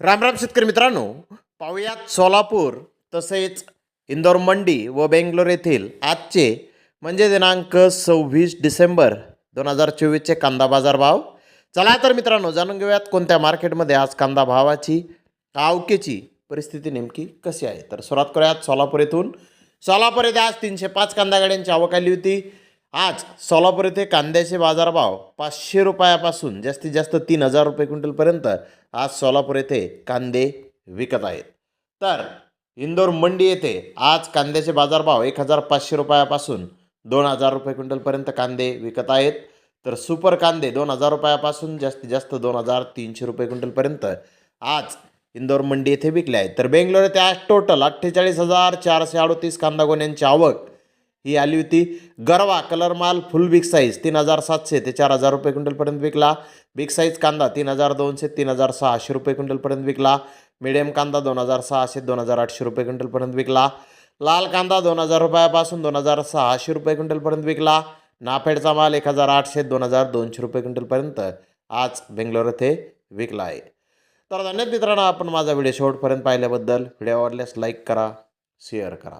राम राम शेतकरी मित्रांनो पाहुयात सोलापूर तसेच इंदोर मंडी व बेंगलोर येथील आजचे म्हणजे दिनांक सव्वीस डिसेंबर दोन हजार चोवीसचे कांदा बाजार भाव. चला तर मित्रांनो जाणून घेऊयात कोणत्या मार्केटमध्ये आज कांदा भावाची आवकेची परिस्थिती नेमकी कशी आहे. तर सुरुवात करूयात सोलापूर येथून. सोलापूर येथे आज तीनशे पाच कांदा गाड्यांची आवक आली होती. आज सोलापूर येथे कांद्याचे बाजारभाव पाचशे रुपयापासून जास्तीत जास्त तीन हजार रुपये क्विंटलपर्यंत आज सोलापूर येथे कांदे विकत आहेत. तर इंदोर मंडी येथे आज कांद्याचे बाजारभाव एक हजार पाचशे रुपयापासून दोन हजार रुपये क्विंटलपर्यंत कांदे विकत आहेत. तर सुपर कांदे दोन हजार रुपयापासून जास्तीत जास्त दोन हजार तीनशे रुपये क्विंटलपर्यंत आज इंदोर मंडी येथे विकले आहेत. तर बेंगलोर येथे आज टोटल अठ्ठेचाळीस हजार चारशे अडोतीस कांदा गोण्यांची आवक ही आली होती. गरवा कलर माल फुल बिग साईज तीन हजार सातशे ते चार हजार रुपये क्विंटलपर्यंत विकला. बिग साईज कांदा तीन हजार दोनशे तीन हजार सहाशे रुपये क्विंटलपर्यंत विकला. मिडियम कांदा दोन हजार सहाशे दोन हजार आठशे रुपये क्विंटलपर्यंत विकला. लाल कांदा दोन हजार रुपयापासून दोन हजार सहाशे रुपये क्विंटलपर्यंत विकला. नाफेडचा माल एक हजार आठशे दोन हजार दोनशे रुपये क्विंटलपर्यंत आज बेंगलोर येथे विकला आहे. तर धन्यवाद मित्रांनो आपण माझा व्हिडिओ शेवटपर्यंत पाहिल्याबद्दल. व्हिडिओ आवडल्यास लाईक करा शेअर करा.